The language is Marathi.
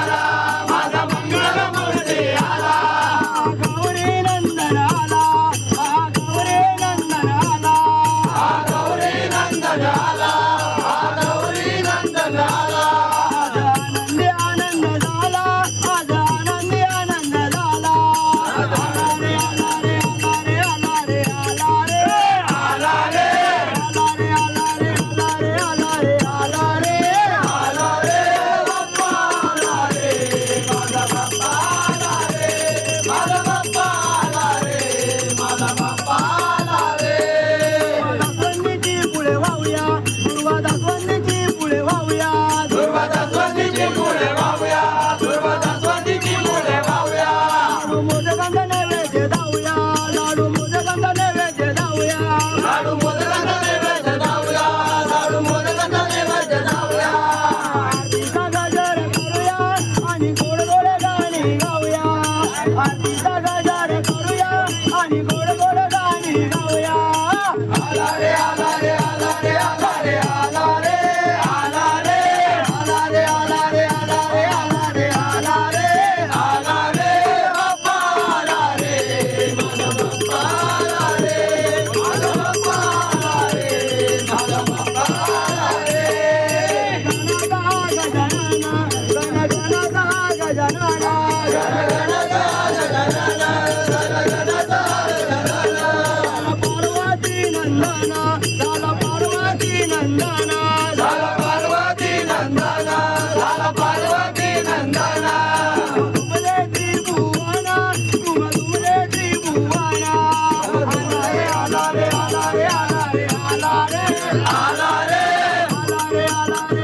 Sara. অন্তর नंदना झाला पार्वती नंदना. झाला पार्वती नंदना झाला पार्वती नंदना. तुमले त्रिभुवना तुम तुमले त्रिभुवना. आला रे आला रे आला रे आला रे आला रे आला रे आला रे